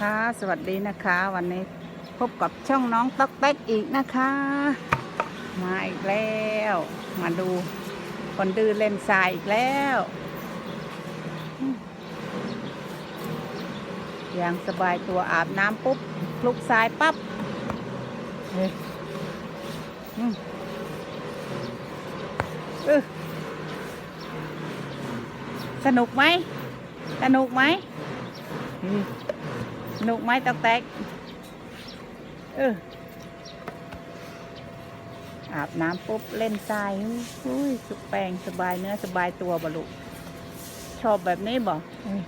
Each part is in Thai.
คะ สวัสดีนะคะ วันนี้พบกับช่องน้องต๊อกเต็กอีกนะคะ มาอีกแล้ว มาดูคนดื้อเล่นทรายอีกแล้วอย่างสบายตัวอาบน้ำปุ๊บคลุกทรายปั๊บเฮ้ยสนุกไหม สนุกไหม สนุกไหมตอกแตกเอออาบน้ำปุ๊บเล่นทรายอุ้ยสุกแปงสบายเนื้อสบายตัวบลูกชอบแบบนี้บอ้ย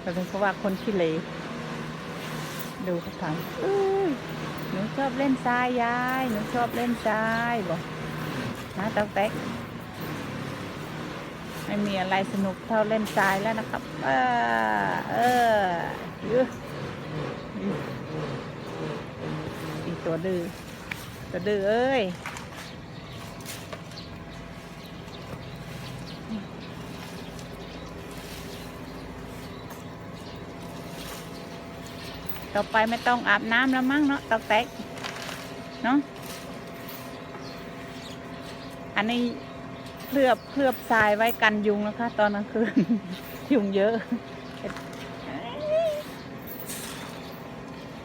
แต่เป็นเพราะว่าคนขี้เหร่ดูเขาทำอุ้ยหนูชอบเล่นทรายยายหนูชอบเล่นทรายบ่นะตอกแตกไม่มีอะไรสนุกเท่าเล่นทรายแล้วนะครับ เออเออ ออีตัวดื้อตัวดื้อเอ้ยต่อไปไม่ต้องอาบน้ำแล้วมั้งเนาะตอกแตกเนาะอันนี้เคลือบเคลือบทรายไว้กันยุงนะคะ ตอนกลางคืน ยุงเยอะ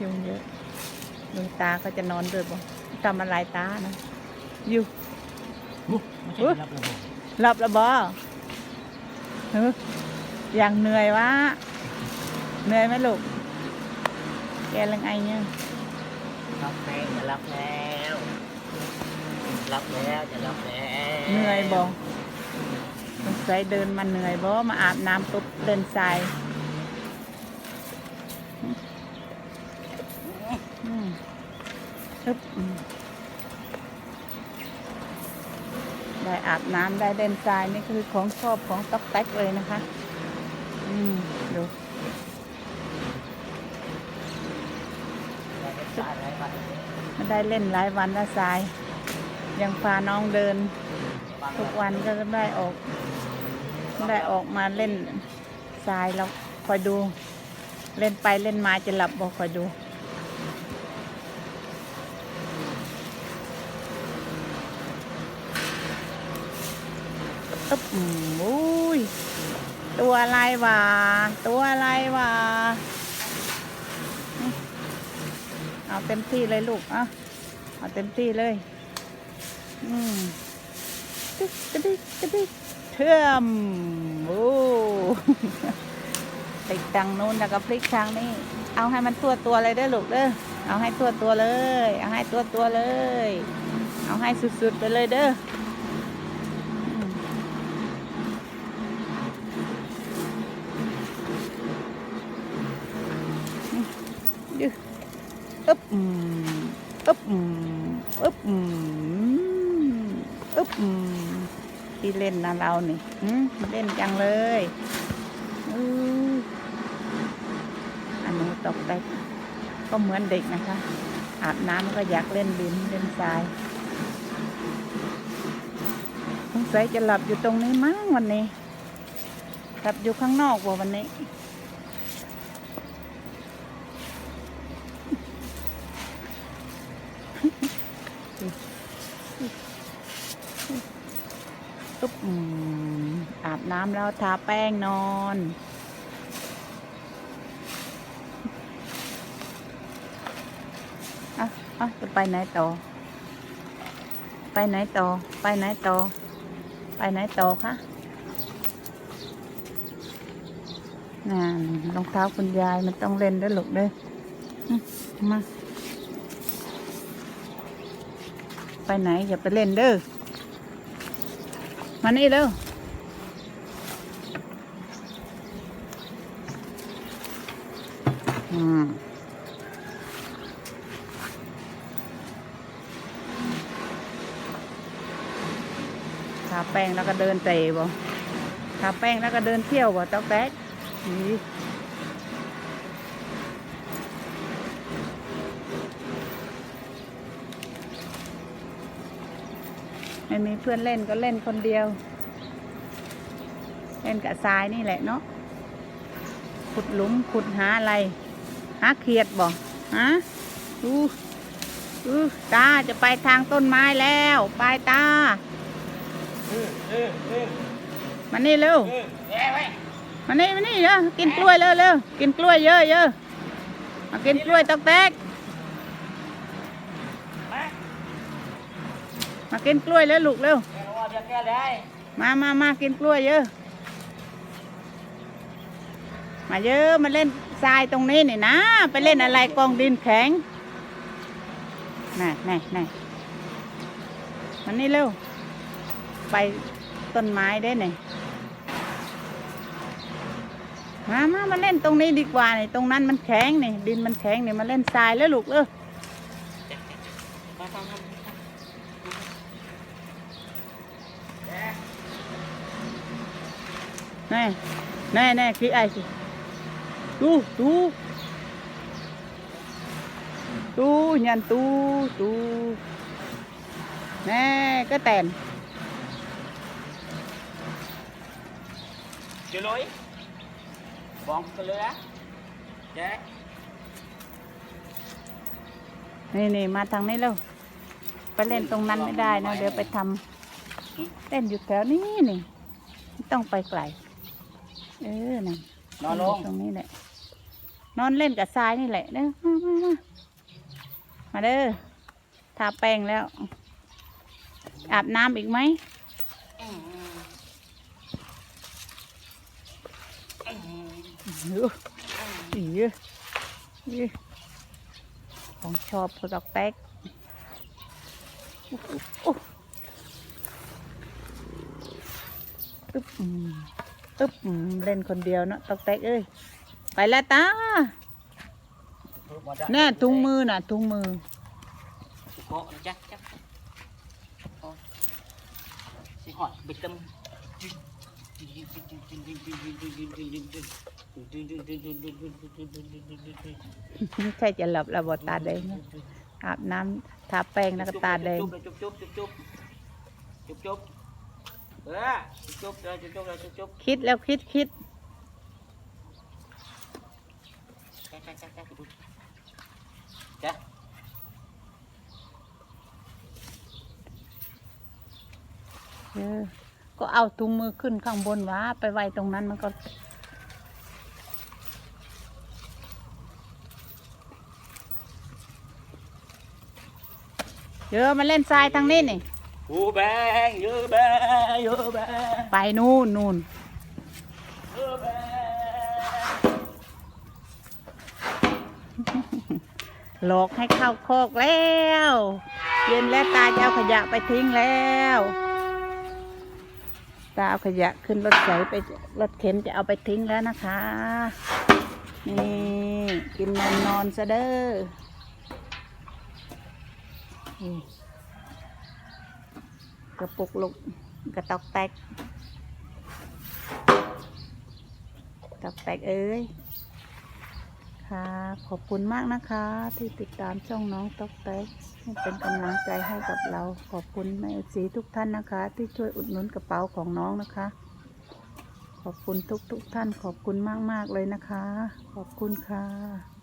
ยุงเยอะดูตาก็จะนอนด้วยบ่ทำอะไรตานะอยู่ไม่ใช่รับระบบหลับแล้วบ่เฮ้ยอย่างเหนื่อยวะเหนื่อยไหมลูก แกเรื่องไอเนี่ยรับแม่จะรับแล้วรับแล้วจะรับแล้วเหนื่อยบ่สงสัยเดินมาเหนื่อยบ่มาอาบน้ำปุ๊บเดินทรายอืมึบได้อาบน้ำได้เดินทรายนี่คือของชอบของต๊อกแต๊กเลยนะคะ อืมดูอะไรวะไม่ได้เล่นหลายวันแล้วทราย ยังพาน้องเดิน ทุกวันก็ได้ออก ได้ออกมาเล่นทรายแล้วคอยดู เล่นไปเล่นมาจะหลับบอกคอยดู อึ๊บอืมอุ้ยตัวอะไรวะตัวอะไรวะเอาเต็มที่เลยลูกอะเอาเต็มที่เลย อืมตึ๊กกระดิกกระดิกเทื่อมโอ้ติดดังนู้นแล้วก็พลิกทางนี้ เอาให้มันตัวตัวเลยเด้ลูกเด้อเอาให้ตัวตัวเลย เอาให้ตัวตัวเลย เอาให้สุดๆไปเลยเด้อ อึ๊บอืมอึ๊บอืมอึ๊บอืมอึ๊บอืมที่เล่นนะเรานี่หืมเล่นจังเลยอันนี้ตกได้ก็เหมือนเด็กนะคะ อาบน้ำก็อยากเล่นดินเล่นทรายสงสัยจะหลับอยู่ตรงนี้มั้งวันนี้หลับอยู่ข้างนอกว่าวันนี้ ปุ๊บอาบน้ำแล้วทาแป้งนอน อะอะจะไปไหนต่อ ไปไหนต่อ ไปไหนต่อ ไปไหนต่อคะน่ารองเท้าคุณยายมันต้องเล่นด้วยลูกเด้อมา ไปไหนอย่าไปเล่นเด้อ มานี่เร็วอืมทาแป้งแล้วก็เดินเตะบ่ทาแป้งแล้วก็เดินเที่ยวบ่เจ้าแป๊กนี่ ไม่มีเพื่อนเล่นก็เล่นคนเดียว เล่นกับทรายนี่แหละเนาะขุดหลุมขุดหาอะไร หาเขียดบ่ฮะดูดูตาจะไปทางต้นไม้แล้ว ไปตามานี่เร็วมานี่มานี่เยอะกินกล้วยเร็วเร็วกินกล้วยเยอะเยอะมากินกล้วยตอกแตก มา มากินกล้วยแล้วลูกเร็วมามามากินกล้วยเยอะ มาเยอะมาเล่นทรายตรงนี้นี่นะ ไปเล่นอะไรกองดินแข็งน่ะน่ะน่ะมันนี่เร็ว ไปต้นไม้ได้ไหนมามามาเล่นตรงนี้ดีกว่านี่ตรงนั้นมันแข็งนี่ดินมันแข็งนี่มาเล่นทรายแล้วลูกเร็ว มาทำทำแก แน่แน่แน่คิดไอ้สิดูดูดูยันตูตูแน่ก็แต่น chưa lối bọn cái lứa chết นี่นี่มาทางนี้แล้วไปเล่นตรงนั้นไม่ได้นะเดี๋ยวไปทำเล่นอยู่แถวนี้นี่ไม่ต้องไปไกล เออนี่ nó อยู่ luôn ตรงนี้แหละ นอนเล่นกับทรายนี่แหละเด้อมามามามาเด้อทาแป้งแล้ว อาบน้ำอีกไหมอื้ออีอีของชอบพวกดอกแตกอุ๊ยอุ๊ยตึ๊บอืม ตึ๊บอืมเล่นคนเดียวเนอะตอกแตกเอ้ยไปแล้วตาแน่ถุงมือน่ะถุงมือ bộ nó chắc chắc Thôi. xin hỏi bịch tâm ไม่ใช่จะหลับระบตาแดงนะอาบน้ำทาแป้งแล้วก็ตาแดง chúc chúc chúc chúc chúc chúc chúc Ờ, chúc chúc rồi chúc chúc rồi chúc chúc คิดแล้วคิดคิด chắc chắc chắc chắc chắc เออก็เอาถุงมือขึ้นข้างบนวะไปไว้ตรงนั้นมันก็เยอะมาเล่นทรายทางนี้นี่ Vô bàn, vô bàn, vô bàn, ไปนู่นนู่น vô bàn. หลอกให้เข้าโคอกแล้ว เย็นแล้วตาจะเอาขยะไปทิ้งแล้วตาเอาขยะขึ้นรถไถไปรถเข็นจะเอาไปทิ้งแล้วนะคะ นี่กินนอนนอนซะเด้อนี่ กระปุกลูกกระตอกแตกตอกแตกเอ้ยค่ะขอบคุณมากนะคะ ที่ติดตามช่องน้องตอกแตกเป็นกำลังใจให้กับเรา ขอบคุณแม่สีทุกท่านนะคะ ที่ช่วยอุดหนุนกระเป๋าของน้องนะคะ ขอบคุณทุกทุกท่าน ขอบคุณมากๆเลยนะคะ ขอบคุณค่ะ